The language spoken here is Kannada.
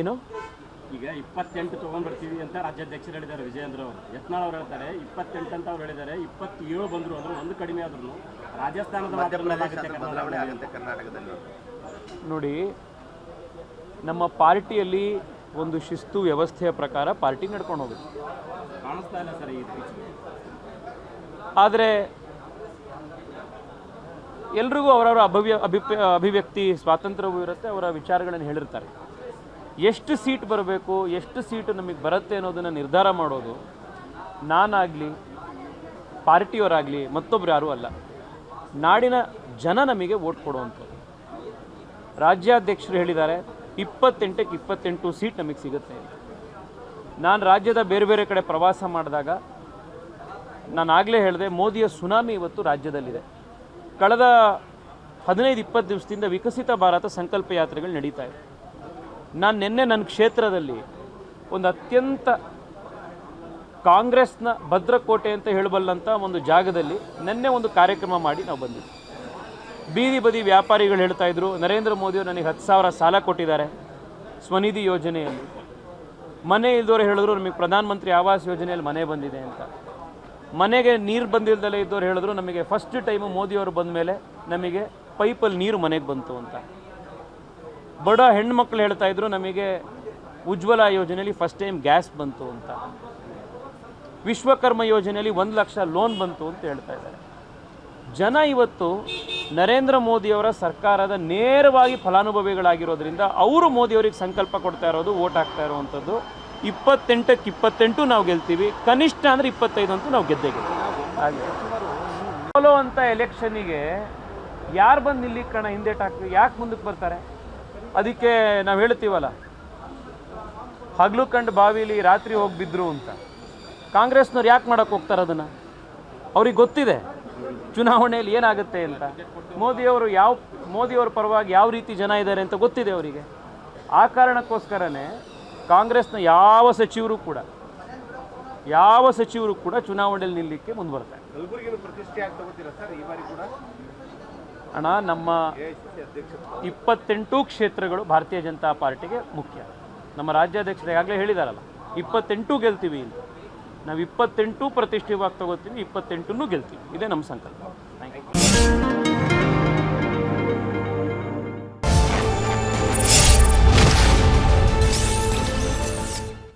ಏನು? ಈಗ ಇಪ್ಪತ್ತೆಂಟು ತೊಗೊಂಡ್ಬರ್ತೀವಿ ಅಂತ ರಾಜ್ಯಾಧ್ಯಕ್ಷರು ಹೇಳಿದ್ದಾರೆ ವಿಜಯೇಂದ್ರ ಅವರು. ಯತ್ನಾಳ್ ಅವರು ಹೇಳ್ತಾರೆ ಇಪ್ಪತ್ತೆಂಟು ಅಂತ ಅವ್ರು ಹೇಳಿದ್ದಾರೆ ಇಪ್ಪತ್ತೇಳು ಬಂದರು ಅಂದ್ರೆ ಒಂದು ಕಡಿಮೆ ಆದ್ರೂ ರಾಜಸ್ಥಾನದ ಕರ್ನಾಟಕದಲ್ಲಿ. ನೋಡಿ ನಮ್ಮ ಪಾರ್ಟಿಯಲ್ಲಿ ಒಂದು ಶಿಸ್ತು ವ್ಯವಸ್ಥೆಯ ಪ್ರಕಾರ ಪಾರ್ಟಿ ನಡ್ಕೊಂಡು ಹೋಗುತ್ತೆ. ಕಾಣಿಸ್ತಾ ಇಲ್ಲ ಸರ್ ಆದರೆ ಎಲ್ರಿಗೂ ಅವರವರ ಅಭಿವ್ಯ ಅಭಿಪ್ರಾಯ ಅಭಿವ್ಯಕ್ತಿ ಸ್ವಾತಂತ್ರ್ಯವೂ ಇರುತ್ತೆ ಅವರ ವಿಚಾರಗಳನ್ನು ಹೇಳಿರ್ತಾರೆ. ಎಷ್ಟು ಸೀಟ್ ಬರಬೇಕು, ಎಷ್ಟು ಸೀಟು ನಮಗೆ ಬರುತ್ತೆ ಅನ್ನೋದನ್ನು ನಿರ್ಧಾರ ಮಾಡೋದು ನಾನಾಗಲಿ, ಪಾರ್ಟಿಯವರಾಗಲಿ, ಮತ್ತೊಬ್ರು ಯಾರೂ ಅಲ್ಲ. ನಾಡಿನ ಜನ ನಮಗೆ ವೋಟ್ ಕೊಡುವಂಥದ್ದು ರಾಜ್ಯಾಧ್ಯಕ್ಷರು ಹೇಳಿದ್ದಾರೆ, ಇಪ್ಪತ್ತೆಂಟಕ್ಕೆ ಇಪ್ಪತ್ತೆಂಟು ಸೀಟ್ ನಮಗೆ ಸಿಗುತ್ತೆ. ನಾನು ರಾಜ್ಯದ ಬೇರೆ ಬೇರೆ ಕಡೆ ಪ್ರವಾಸ ಮಾಡಿದಾಗ ನಾನು ಆಗಲೇ ಹೇಳಿದೆ, ಮೋದಿಯ ಸುನಾಮಿ ಇವತ್ತು ರಾಜ್ಯದಲ್ಲಿದೆ. ಕಳೆದ ಹದಿನೈದು, ಇಪ್ಪತ್ತು ದಿವಸದಿಂದ ವಿಕಸಿತ ಭಾರತ ಸಂಕಲ್ಪ ಯಾತ್ರೆಗಳು ನಡೀತಾ ಇದೆ. ನಾನು ನಿನ್ನೆ ನನ್ನ ಕ್ಷೇತ್ರದಲ್ಲಿ ಒಂದು ಅತ್ಯಂತ ಕಾಂಗ್ರೆಸ್ನ ಭದ್ರಕೋಟೆ ಅಂತ ಹೇಳಬಲ್ಲಂಥ ಒಂದು ಜಾಗದಲ್ಲಿ ನಿನ್ನೆ ಒಂದು ಕಾರ್ಯಕ್ರಮ ಮಾಡಿ ನಾವು ಬಂದಿದ್ವಿ. ಬೀದಿ ಬದಿ ವ್ಯಾಪಾರಿಗಳು ಹೇಳ್ತಾ ಇದ್ರು, ನರೇಂದ್ರ ಮೋದಿಯವರು ನನಗೆ ಹತ್ತು ಸಾವಿರ ಸಾಲ ಕೊಟ್ಟಿದ್ದಾರೆ ಸ್ವನಿಧಿ ಯೋಜನೆಯಲ್ಲಿ. ಮನೆ ಇಲ್ದವ್ರು ಹೇಳಿದ್ರು, ನಮಗೆ ಪ್ರಧಾನಮಂತ್ರಿ ಆವಾಸ್ ಯೋಜನೆಯಲ್ಲಿ ಮನೆ ಬಂದಿದೆ ಅಂತ. ಮನೆಗೆ ನೀರು ಬಂದಿಲ್ದಲೇ ಇದ್ದವ್ರು ಹೇಳಿದ್ರು, ನಮಗೆ ಫಸ್ಟ್ ಟೈಮು ಮೋದಿಯವರು ಬಂದ ಮೇಲೆ ನಮಗೆ ಪೈಪಲ್ಲಿ ನೀರು ಮನೆಗೆ ಬಂತು ಅಂತ. ಬಡ ಹೆಣ್ಮಕ್ಳು ಹೇಳ್ತಾ ಇದ್ರು ನಮಗೆ ಉಜ್ವಲ ಯೋಜನೆಯಲ್ಲಿ ಫಸ್ಟ್ ಟೈಮ್ ಗ್ಯಾಸ್ ಬಂತು ಅಂತ. ವಿಶ್ವಕರ್ಮ ಯೋಜನೆಯಲ್ಲಿ ಒಂದು ಲಕ್ಷ ಲೋನ್ ಬಂತು ಅಂತ ಹೇಳ್ತಾ ಇದ್ದಾರೆ. ಜನ ಇವತ್ತು ನರೇಂದ್ರ ಮೋದಿಯವರ ಸರ್ಕಾರದ ನೇರವಾಗಿ ಫಲಾನುಭವಿಗಳಾಗಿರೋದ್ರಿಂದ ಅವರು ಮೋದಿಯವರಿಗೆ ಸಂಕಲ್ಪ ಕೊಡ್ತಾ ಇರೋದು ಓಟ್ ಹಾಕ್ತಾ ಇರುವಂಥದ್ದು ಇಪ್ಪತ್ತೆಂಟಕ್ಕೆ ಇಪ್ಪತ್ತೆಂಟು ನಾವು ಗೆಲ್ತೀವಿ. ಕನಿಷ್ಠ ಅಂದರೆ ಇಪ್ಪತ್ತೈದು ಅಂತೂ ನಾವು ಗೆದ್ದೇ ಹಾಗೆ. ಸೋಲೋ ಅಂತ ಎಲೆಕ್ಷನ್ನಿಗೆ ಯಾರು ಬಂದು ಇಲ್ಲಿ ಕಣ ಹಿಂದೇಟ್ ಹಾಕ್ತೀವಿ ಯಾಕೆ ಮುಂದಕ್ಕೆ ಬರ್ತಾರೆ? ಅದಕ್ಕೆ ನಾವು ಹೇಳ್ತೀವಲ್ಲ, ಹಗಲು ಕಂಡು ಬಾವಿಲಿ ರಾತ್ರಿ ಹೋಗಿ ಬಿದ್ರು ಅಂತ. ಕಾಂಗ್ರೆಸ್ನವ್ರು ಯಾಕೆ ಮಾಡೋಕ್ಕೆ ಹೋಗ್ತಾರೆ ಅದನ್ನು? ಅವ್ರಿಗೆ ಗೊತ್ತಿದೆ, ಚುನಾವಣೆಯಲ್ಲಿ ಏನಾಗುತ್ತೆ ಅಂತ. ಮೋದಿಯವರು ಯಾವ, ಮೋದಿಯವರ ಪರವಾಗಿ ಯಾವ ರೀತಿ ಜನ ಇದ್ದಾರೆ ಅಂತ ಗೊತ್ತಿದೆ ಅವರಿಗೆ. ಆ ಕಾರಣಕ್ಕೋಸ್ಕರನೇ ಕಾಂಗ್ರೆಸ್ನ ಯಾವ ಸಚಿವರು ಕೂಡ, ಯಾವ ಸಚಿವರು ಕೂಡ ಚುನಾವಣೆಯಲ್ಲಿ ನಿಲ್ಲಕ್ಕೆ ಮುಂದೆ ಅಣ್ಣ, ನಮ್ಮ ಇಪ್ಪತ್ತೆಂಟು ಕ್ಷೇತ್ರಗಳು ಭಾರತೀಯ ಜನತಾ ಪಾರ್ಟಿಗೆ ಮುಖ್ಯ. ನಮ್ಮ ರಾಜ್ಯಾಧ್ಯಕ್ಷರು ಆಗಲೇ ಹೇಳಿದಾರಲ್ಲ, ಇಪ್ಪತ್ತೆಂಟು ಗೆಲ್ತೀವಿ ಇಲ್ಲಿ. ನಾವು ಇಪ್ಪತ್ತೆಂಟು ಪ್ರತಿಷ್ಠಿತವಾಗಿ ತಗೋತೀವಿ, ಇಪ್ಪತ್ತೆಂಟನ್ನು ಗೆಲ್ತೀವಿ. ಇದೇ ನಮ್ಮ ಸಂಕಲ್ಪ. Thank you